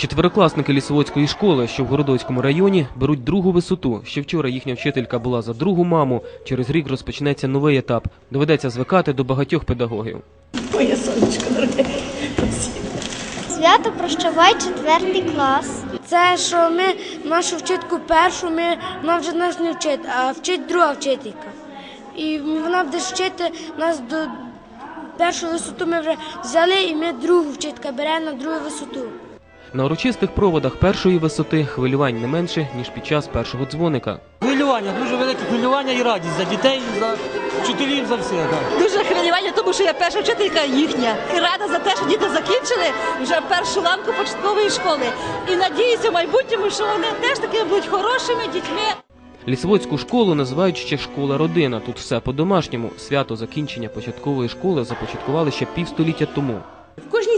Четверокласники лісоводської школи, що в Городоцькому районі, беруть другу висоту. Ще вчора їхня вчителька була за другу маму. Через рік розпочнеться новий етап. Доведеться звикати до багатьох педагогів. Моє сонечко. Свято прощавай четвертий клас. Це що ми нашу вчительку першу, ми вона вже нас не вчить, а вчить друга вчителька. І вона буде вчити нас до першу висоту ми вже взяли, і ми другу вчителька бере на другу висоту. На урочистих проводах першої висоти хвилювань не менше, ніж під час першого дзвоника. Хвилювання, дуже велике хвилювання і радість за дітей, за вчителів, за все. Так. Дуже хвилювання, тому що я перша вчителька їхня. І рада за те, що діти закінчили вже першу ланку початкової школи. І надіюся в майбутньому, що вони теж таки будуть хорошими дітьми. Лісоводську школу називають ще школа родина. Тут все по-домашньому. Свято закінчення початкової школи започаткували ще півстоліття тому. В кожній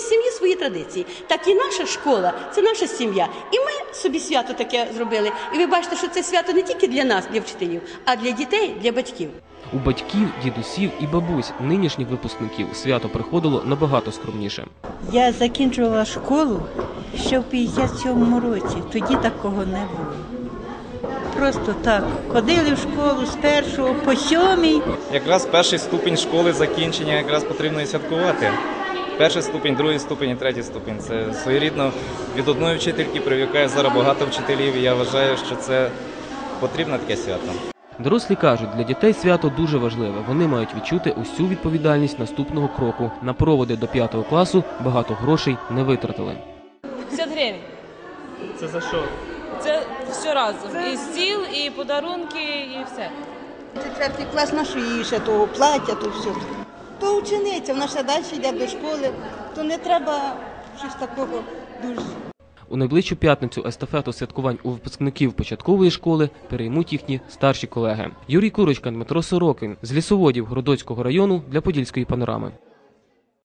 свої традиції. Так і наша школа це наша сім'я. І ми собі свято таке зробили. І ви бачите, що це свято не тільки для нас, для вчителів, а для дітей, для батьків. У батьків, дідусів і бабусь нинішніх випускників свято приходило набагато скромніше. Я закінчувала школу ще в 57-му році. Тоді такого не було. Просто так. Ходили в школу з першого по сьомий. Якраз перший ступінь школи закінчення якраз потрібно і святкувати. Перший ступінь, другий ступінь і третій ступінь. Це своєрідно від одної вчительки привікає зараз багато вчителів. І я вважаю, що це потрібне таке свято. Дорослі кажуть, для дітей свято дуже важливе. Вони мають відчути усю відповідальність наступного кроку. На проводи до п'ятого класу багато грошей не витратили. 50 гривень. Це за що? Це все разом. І стіл, і подарунки, і все. Четвертий клас на що їй ще того плаття, то все. То учениця, вона ще далі йде до школи, то не треба щось такого дуже. У найближчу п'ятницю естафету святкувань у випускників початкової школи переймуть їхні старші колеги. Юрій Курочка, Дмитро Сорокин з лісоводів Городоцького району для Подільської панорами.